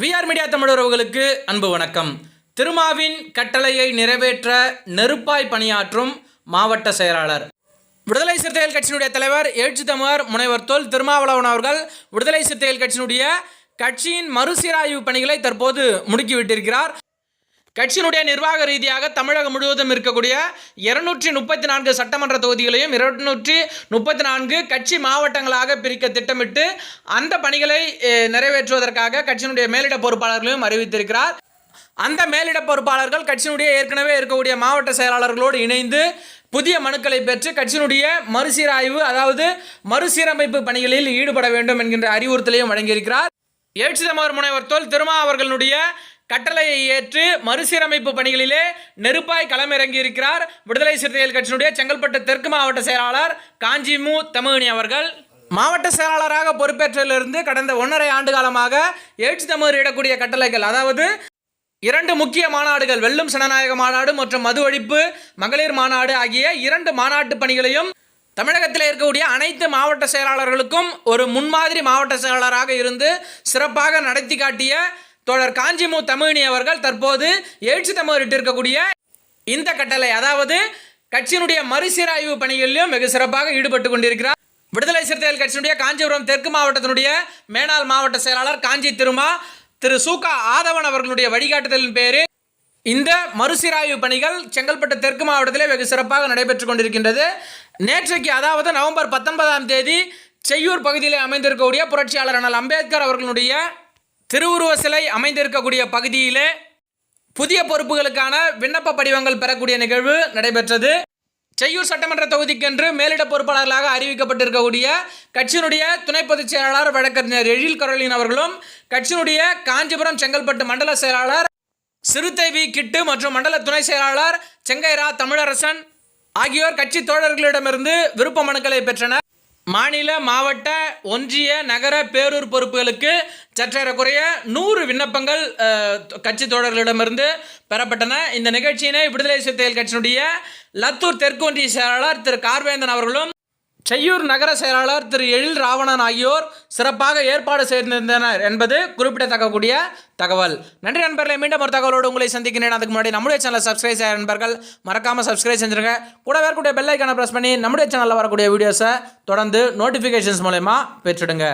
VR media தமிழர்களுக்கு அன்பு வணக்கம். திருமாவின் கட்டளையை நிறைவேற்ற நெருப்பாய் பணியாற்றும் மாவட்ட செயலாளர். விடுதலை சிறுத்தைகள் கட்சியினுடைய தலைவர் எழுச்சி தமிழர் முனைவர் தோல் திருமாவளவன் அவர்கள் விடுதலை சிறுத்தைகள் கட்சியினுடைய கட்சியின் மறுசீராய்வு பணிகளை தற்போது முடுக்கிவிட்டிருக்கிறார். கட்சியினுடைய நிர்வாக ரீதியாக தமிழகம் முழுவதும் இருக்கக்கூடிய இருநூற்றி முப்பத்தி நான்கு சட்டமன்ற தொகுதிகளையும் இருநூற்றி முப்பத்தி நான்கு கட்சி மாவட்டங்களாக பிரிக்க திட்டமிட்டு அந்த பணிகளை நிறைவேற்றுவதற்காக கட்சியினுடைய மேலிட பொறுப்பாளர்களையும் அறிவித்திருக்கிறார். அந்த மேலிட பொறுப்பாளர்கள் கட்சியினுடைய ஏற்கனவே இருக்கக்கூடிய மாவட்ட செயலாளர்களோடு இணைந்து புதிய மனுக்களை பெற்று கட்சியினுடைய மறுசீராய்வு அதாவது மறுசீரமைப்பு பணிகளில் ஈடுபட வேண்டும் என்கின்ற அறிவுறுத்தலையும் வழங்கியிருக்கிறார். எழுச்சிதமர் முனைவர் தோல் திருமா அவர்களுடைய கட்டளையை ஏற்று மறுசீரமைப்பு பணிகளிலே நெருப்பாய் களமிறங்கி இருக்கிறார் விடுதலை சிறுத்தைகள் கட்சியினுடைய செங்கல்பட்டு தெற்கு மாவட்ட செயலாளர் காஞ்சிமு தமிழினி அவர்கள். மாவட்ட செயலாளராக பொறுப்பேற்றதிலிருந்து கடந்த ஒன்றரை ஆண்டு காலமாக எழுச்சி தமிழ் இடக்கூடிய கட்டளைகள் அதாவது இரண்டு முக்கிய மாநாடுகள் வெல்லும் சனநாயக மாநாடு மற்றும் மது ஒழிப்பு மகளிர் மாநாடு ஆகிய இரண்டு மாநாட்டு பணிகளையும் தமிழகத்தில் இருக்கக்கூடிய அனைத்து மாவட்ட செயலாளர்களுக்கும் ஒரு முன்மாதிரி மாவட்ட செயலாளராக இருந்து சிறப்பாக நடத்தி காட்டிய தோழர் காஞ்சிமு தமிழினி அவர்கள் தற்போது எழுச்சி தமிழரிட்டு இருக்கக்கூடிய இந்த கட்டளை அதாவது கட்சியினுடைய மறுசீராய்வு பணிகளிலும் வெகு சிறப்பாக ஈடுபட்டு கொண்டிருக்கிறார். விடுதலை சிறுத்தைகள் கட்சியினுடைய காஞ்சிபுரம் தெற்கு மாவட்டத்தினுடைய மேனாள் மாவட்ட செயலாளர் காஞ்சி திருமா திரு சூகா ஆதவன் அவர்களுடைய வழிகாட்டுதலின் பேரில் இந்த மறுசீராய்வு பணிகள் செங்கல்பட்டு தெற்கு மாவட்டத்திலே வெகு சிறப்பாக நடைபெற்று கொண்டிருக்கின்றது. நேற்றைக்கு அதாவது நவம்பர் பத்தொன்பதாம் தேதி செய்யூர் பகுதியில் அமைந்திருக்கக்கூடிய புரட்சியாளர் அண்ணல் அம்பேத்கர் அவர்களுடைய திருவுருவ சிலை அமைந்திருக்கக்கூடிய பகுதியிலே புதிய பொறுப்புகளுக்கான விண்ணப்ப படிவங்கள் பெறக்கூடிய நிகழ்வு நடைபெற்றது. செய்யூர் சட்டமன்ற தொகுதிக்கென்று மேலிட பொறுப்பாளர்களாக அறிவிக்கப்பட்டிருக்கக்கூடிய கட்சியினுடைய துணை பொதுச் செயலாளர் வழக்கறிஞர் எழில் கரோலின் அவர்களும் கட்சியினுடைய காஞ்சிபுரம் செங்கல்பட்டு மண்டல செயலாளர் சிறுத்தைவி கிட்டு மற்றும் மண்டல துணை செயலாளர் செங்கைரா தமிழரசன் ஆகியோர் கட்சி தோழர்களிடமிருந்து விருப்ப மனுக்களை பெற்றனர். மாநில மாவட்ட ஒன்றிய நகர பேரூர் பொறுப்புகளுக்கு சற்றேறக்குறைய நூறு விண்ணப்பங்கள் கட்சி தோழர்களிடமிருந்து பெறப்பட்டன. இந்த நிகழ்ச்சியினை விடுதலை சிறுத்தைகள் கட்சியினுடைய லத்தூர் தெற்கு ஒன்றிய செயலாளர் திரு. கார்வேந்தன் அவர்களும் செய்யூர் நகர செயலாளர் திரு. எழில் ராவணன் ஆகியோர் சிறப்பாக ஏற்பாடு செய்திருந்தனர் என்பது குறிப்பிடத்தக்கக்கூடிய தகவல். நன்றி நண்பர்களை மீண்டும் ஒரு தகவலோடு உங்களை சந்திக்கிறேன் அதுக்கு முன்னாடி நம்முடைய சேனலை சப்ஸ்கிரைப் செய்ய நண்பர்கள் மறக்காமல் சப்ஸ்கிரைப் செஞ்சுருங்க. கூட வரக்கூடிய பெல்லைக்கான ப்ரெஸ் பண்ணி நம்முடைய சேனலில் வரக்கூடிய வீடியோஸை தொடர்ந்து நோட்டிஃபிகேஷன்ஸ் மூலயமா பெற்றுடுங்க.